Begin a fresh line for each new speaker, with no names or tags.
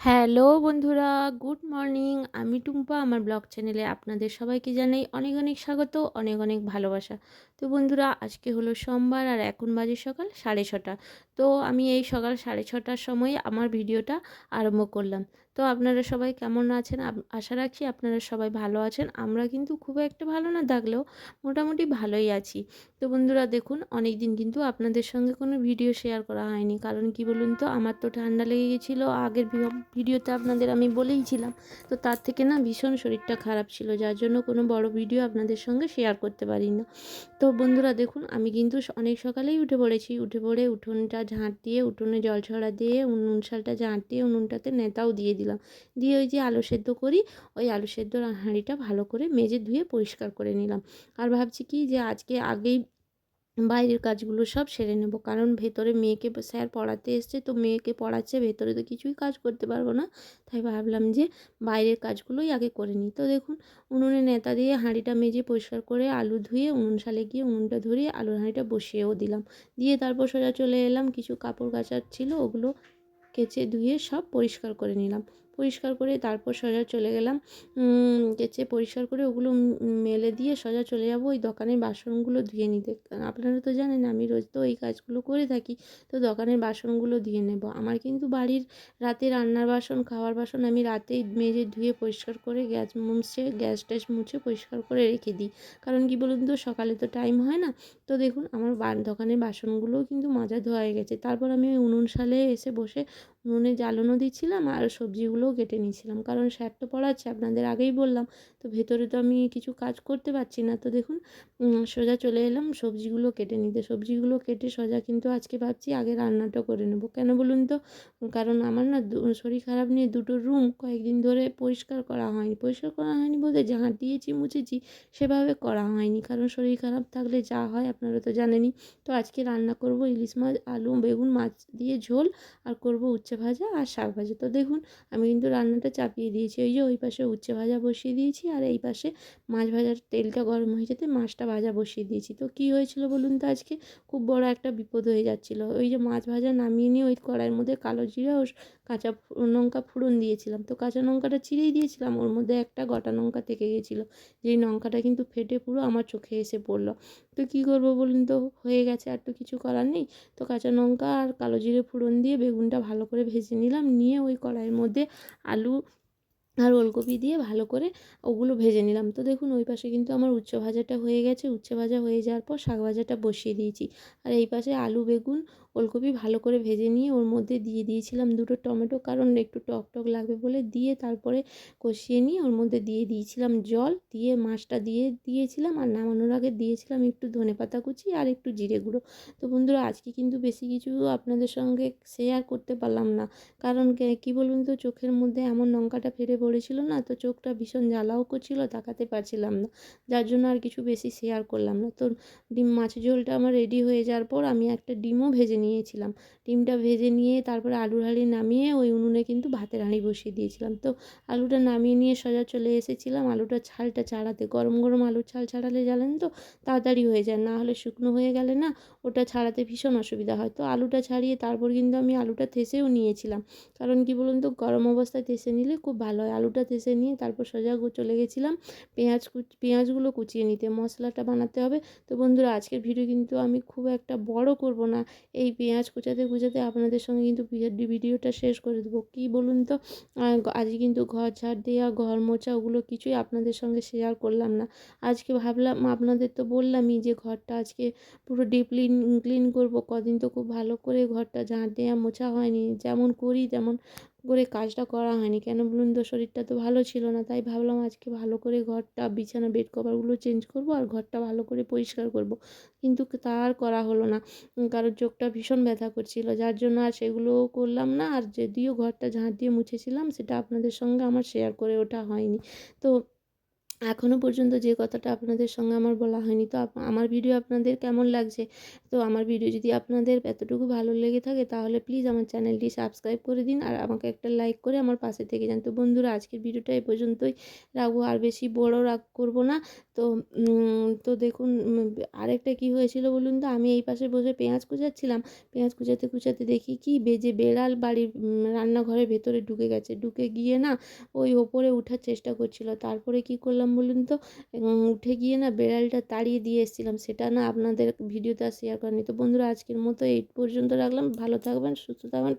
Hello বন্ধুরা, good morning. আমি টুম্পা, আমার ব্লগ চ্যানেলে আপনাদের সবাইকে জানাই অনেক অনেক স্বাগত, অনেক অনেক ভালোবাসা। তো বন্ধুরা, আজকে হলো সোমবার আর এখন বাজে সকাল সাড়ে ছটা। তো আমি এই সকাল সাড়ে ছটার সময় আমার ভিডিওটা আরম্ভ করলাম। তো আপনারা সবাই কেমন আছেন? আশা রাখছি আপনারা সবাই ভালো আছেন। আমরা কিন্তু খুব একটা ভালো না, থাকলেও মোটামুটি ভালোই আছি। তো বন্ধুরা, দেখুন অনেক দিন কিন্তু আপনাদের সঙ্গে কোনো ভিডিও শেয়ার করা হয়নি। কারণ কি বলুন তো, আমার তো ঠান্ডা লেগে গেছিল। আগের ভিডিওতে আপনাদের আমি বলেইছিলাম। তো তার থেকে না ভীষণ শরীরটা খারাপ ছিল, যার জন্য কোনো বড় ভিডিও আপনাদের সঙ্গে শেয়ার করতে পারি না তো বন্ধুরা, দেখুন, আমি কিন্তু অনেক সকালেই উঠে পড়েছি। উঠে পড়ে উঠোনটা ঝাঁট দিয়ে, উঠোনে জল ছড়া দিয়ে, উনুন, শালটা ঝাঁট দিয়ে, উনুনটাতে নেতাও দিয়ে দিলাম। দিয়ে ওই যে আলু সেদ্ধ করি, ওই আলু সেদ্ধ হাঁড়িটা ভালো করে মেজে ধুয়ে পরিষ্কার করে নিলাম। আর ভাবছি কি যে আজকে আগেই বাইরের কাজগুলো সব সেরে নেব। কারণ ভেতরে মেয়েকে স্যার পড়াতে এসছে, তো মেয়েকে পড়াচ্ছে, ভেতরে তো কিছুই কাজ করতে পারব না। তাই ভাবলাম যে বাইরের কাজগুলোই আগে করে নিই। তো দেখুন, উনুনে নেতা দিয়ে হাঁড়িটা মেজে পরিষ্কার করে আলু ধুয়ে উনুন সালে গিয়ে উনুনটা ধরিয়ে আলুর হাঁড়িটা বসিয়েও দিলাম। দিয়ে তারপর সোজা চলে এলাম, কিছু কাপড় কাচার ছিল, ওগুলো কেচে ধুয়ে সব পরিষ্কার করে নিলাম। পরিষ্কার করে তারপর সোজা চলে গেলাম। কেচে পরিষ্কার করে ওগুলো মেলে দিয়ে সোজা চলে যাব ওই দোকানের বাসনগুলো ধুয়ে নিতে। আপনারা তো জানেন আমি রোজ তো এই কাজগুলো করে থাকি, তো দোকানের বাসনগুলো ধুয়ে নেব। আমার কিন্তু বাড়ির রাতে রান্নার বাসন, খাওয়ার বাসন আমি রাতেই মেজে ধুয়ে পরিষ্কার করে গ্যাস মুছে, গ্যাস ট্যাস মুছে পরিষ্কার করে রেখে দিই। কারণ কি বলুন তো, সকালে তো টাইম হয় না। তো দেখুন আমার দোকানের বাসনগুলোও কিন্তু মাজা ধোয়া হয়ে গেছে। তারপর আমি উনুন সালে এসে বসে উনুনে জ্বালানো দিচ্ছিলাম আর সবজিগুলোও কেটে নিয়েছিলাম কারণ স্যার তো পড়াচ্ছে, আপনাদের আগেই বললাম। তো ভেতরে তো আমি কিছু কাজ করতে পারছি না। তো দেখুন সোজা চলে এলাম, সবজিগুলো কেটে নিতে। সবজিগুলো কেটে সোজা কিন্তু আজকে ভাবছি আগে রান্নাটা করে নেব। কেন বলুন তো? কারণ আমার না শরীর খারাপ নিয়ে দুটো রুম কয়েকদিন ধরে পরিষ্কার করা হয়নি। পরিষ্কার করা হয়নি বলতে ঝাঁট দিয়েছি মুছেছি, সেভাবে করা হয়নি। কারণ শরীর খারাপ থাকলে যা হয় আপনারা তো জানেনই। তো আজকে রান্না করব ইলিশ মাছ, আলু, বেগুন, মাছ দিয়ে ঝোল আর করব উচ্ছে ভাজা আর শাক ভাজা। তো দেখুন, আমি কিন্তু রান্নাটা চাপিয়ে দিয়েছি। ওই যে ওই পাশে উচ্ছে ভাজা বসিয়ে দিয়েছি আর এই পাশে মাছ ভাজার তেলটা গরম হয়ে যেতে মাছটা ভাজা বসিয়ে দিয়েছি। তো কী হয়েছিল বলুন তো আজকে? খুব বড় একটা বিপদ হয়ে যাচ্ছিল। ওই যে মাছ ভাজা নামিয়ে নিয়ে ওই কড়াইয়ের মধ্যে কালো জিরা ও কাঁচা লঙ্কা ফোড়ন দিয়েছিলাম। তো কাঁচা লঙ্কাটা চিরেই দিয়েছিলাম। ওর মধ্যে একটা গোটা লঙ্কা থেকে গেছিল। যেই লঙ্কাটা কিন্তু ফেটে পুরো আমার চোখে এসে পড়ল। তো কী করব বলুন তো? হয়ে গেছে, আর তো কিছু করার নেই। তো কাঁচা লঙ্কা আর কালো জিরে ফোড়ন দিয়ে বেগুনটা ভালো করে ভেজে নিলাম নিয়ে ওই কড়াইয়ের মধ্যে আলু আর ওলকপি দিয়ে ভালো করে ওগুলো ভেজে নিলাম। তো দেখুন, ওই পাশে কিন্তু আমার উচ্চ ভাজাটা হয়ে গেছে। উচ্ছে ভাজা হয়ে যাওয়ার পর শাক ভাজাটা বসিয়ে দিয়েছি। আর এই পাশে আলু, বেগুন, ওলকপি ভালো করে ভেজে নিয়ে ওর মধ্যে দিয়ে দিয়েছিলাম দুটো টমেটো, কারণ একটু টক টক লাগবে বলে দিয়ে তারপরে কষিয়ে নিয়ে ওর মধ্যে দিয়ে দিয়েছিলাম জল। দিয়ে মাছটা দিয়ে দিয়েছিলাম আর নামানোর আগে দিয়েছিলাম একটু ধনে পাতা কুচি আর একটু জিরে গুঁড়ো। তো বন্ধুরা, আজকে কিন্তু বেশি কিছু আপনাদের সঙ্গে শেয়ার করতে পারলাম না। কারণ কী বলুন তো, চোখের মধ্যে এমন লঙ্কাটা ফেরে পড়েছিল না, তো চোখটা ভীষণ জ্বালাও করছিল, তাকাতে পারছিলাম না। যার জন্য আর কিছু বেশি শেয়ার করলাম না। তো ডিম মাছের ঝোলটা আমার রেডি হয়ে যাওয়ার পর আমি একটা ডিমও ভেজে নিয়েছিলাম। ডিমটা ভেজে নিয়ে তারপরে আলুর হাঁড়ি নামিয়ে ওই উনুনে কিন্তু ভাতের হাঁড়ি বসিয়ে দিয়েছিলাম। তো আলুটা নামিয়ে নিয়ে সোজা চলে এসেছিলাম। আলুটা ছালটা ছাড়াতে, গরম গরম আলুর ছাল ছাড়ালে জানেন তো, তাড়াতাড়ি হয়ে যায়। না হলে শুকনো হয়ে গেলে না, ওটা ছাড়াতে ভীষণ অসুবিধা হয়। তো আলুটা ছাড়িয়ে তারপর কিন্তু আমি আলুটা থেসেও নিয়েছিলাম। কারণ কি বলুন তো, গরম অবস্থায় থেসে নিলে খুব ভালো হয়। আলুটা থেসে নিয়ে তারপর সোজা চলে গেছিলাম পেঁয়াজ পেঁয়াজগুলো কুচিয়ে নিতে, মশলাটা বানাতে হবে। তো বন্ধুরা, আজকের ভিডিও কিন্তু আমি খুব একটা বড় করব না। এই পেঁয়াজ কুচাতে কুচাতে আপনাদের সঙ্গে কিন্তু ভিডিওটা শেষ করে দেবো। কী বলুন তো? আজকে কিন্তু ঘর ঝাড় দেওয়া ঘর মোছা ওগুলো কিছুই আপনাদের সঙ্গে শেয়ার করলাম না। আজকে ভাবলাম, আপনাদের তো বললামই যে ঘরটা আজকে পুরো ডিপলি ক্লিন করব। কদিন তো খুব ভালো করে ঘরটা ঝাঁট দেওয়া মোছা হয়নি। যেমন করি, তেমন করে কাজটা করা হয়নি। কেন বলুন তো? শরীরটা তো ভালো ছিল না, তাই ভাবলাম আজকে ভালো করে ঘরটা, বিছানা বেড কভারগুলো চেঞ্জ করব আর ঘরটা ভালো করে পরিষ্কার করব। কিন্তু তার করা হলো না। কারোর চোখটা ভীষণ ব্যথা করছিল, যার জন্য আর সেগুলোও করলাম না। আর যদিও ঘরটা ঝাঁট দিয়ে মুছেছিলাম, সেটা আপনাদের সঙ্গে আমার শেয়ার করে ওঠা হয়নি। তো এখনও পর্যন্ত যে কথাটা আপনাদের সঙ্গে আমার বলা হয়নি, তো আমার ভিডিও আপনাদের কেমন লাগছে? তো আমার ভিডিও যদি আপনাদের এতটুকু ভালো লেগে থাকে, তাহলে প্লিজ আমার চ্যানেলটি সাবস্ক্রাইব করে দিন আর আমাকে একটা লাইক করে আমার পাশে থেকে যান। তো বন্ধুরা, আজকের ভিডিওটা এই পর্যন্তই। রাখব আর বেশি বড় রাগ করব না। তো তো দেখুন আরেকটা কি হয়েছিল বলুন তো? আমি এই পাশে বসে পেঁয়াজ কুচাচ্ছিলাম। পেঁয়াজ কুচাতে কুচাতে দেখি কি বেজে বেড়াল বাড়ির রান্নাঘরের ভেতরে ঢুকে গেছে। ঢুকে গিয়ে না ওই ওপরে ওঠার চেষ্টা করছিল। তারপরে কি করলাম বলুন তো উঠে গিয়ে না বেড়ালটা তাড়িয়ে দিয়ে এসেছিলাম। সেটা না আপনাদের ভিডিওতে শেয়ার করেনি। তো বন্ধুরা, আজকের মতো এই পর্যন্ত রাখলাম। ভালো থাকবেন, সুস্থ থাকবেন।